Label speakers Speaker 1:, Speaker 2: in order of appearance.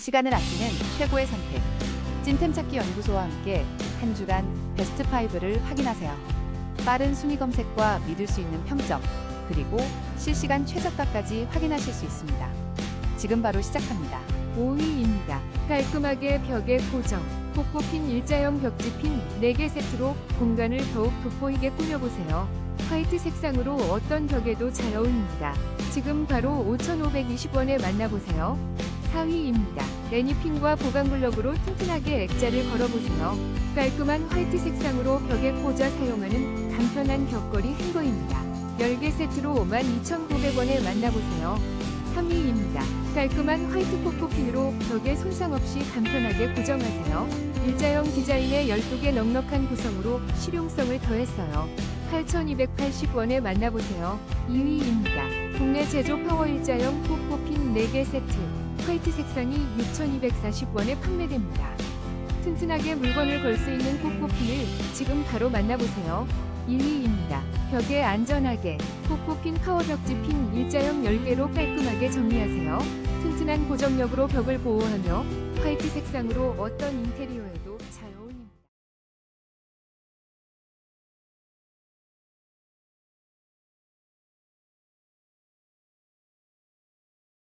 Speaker 1: 시간을 아끼는 최고의 선택. 찐템 찾기 연구소와 함께 한 주간 베스트 5를 확인하세요. 빠른 순위 검색과 믿을 수 있는 평점, 그리고 실시간 최저가까지 확인하실 수 있습니다. 지금 바로 시작합니다.
Speaker 2: 5위입니다. 깔끔하게 벽에 고정. 폭포핀 일자형 벽지핀 4개 세트로 공간을 더욱 돋보이게 꾸며보세요. 화이트 색상으로 어떤 벽에도 잘 어울립니다. 지금 바로 5,520원에 만나보세요. 4위입니다. 레니핀과 보강블럭으로 튼튼하게 액자를 걸어보세요. 깔끔한 화이트 색상으로 벽에 꽂아 사용하는 간편한 벽걸이 행거입니다. 10개 세트로 52,900원에 만나보세요. 3위입니다. 깔끔한 화이트 폭포핀으로 벽에 손상 없이 간편하게 고정하세요. 일자형 디자인의 12개 넉넉한 구성으로 실용성을 더했어요. 8,280원에 만나보세요. 2위입니다. 국내 제조 파워 일자형 폭포핀 4개 세트. 화이트 색상이 6,240원에 판매됩니다. 튼튼하게 물건을 걸 수 있는 폭포핀을 지금 바로 만나보세요. 1위입니다. 벽에 안전하게 폭포핀 파워벽지 핀 일자형 10개로 깔끔하게 정리하세요. 튼튼한 고정력으로 벽을 보호하며 화이트 색상으로 어떤 인테리어에도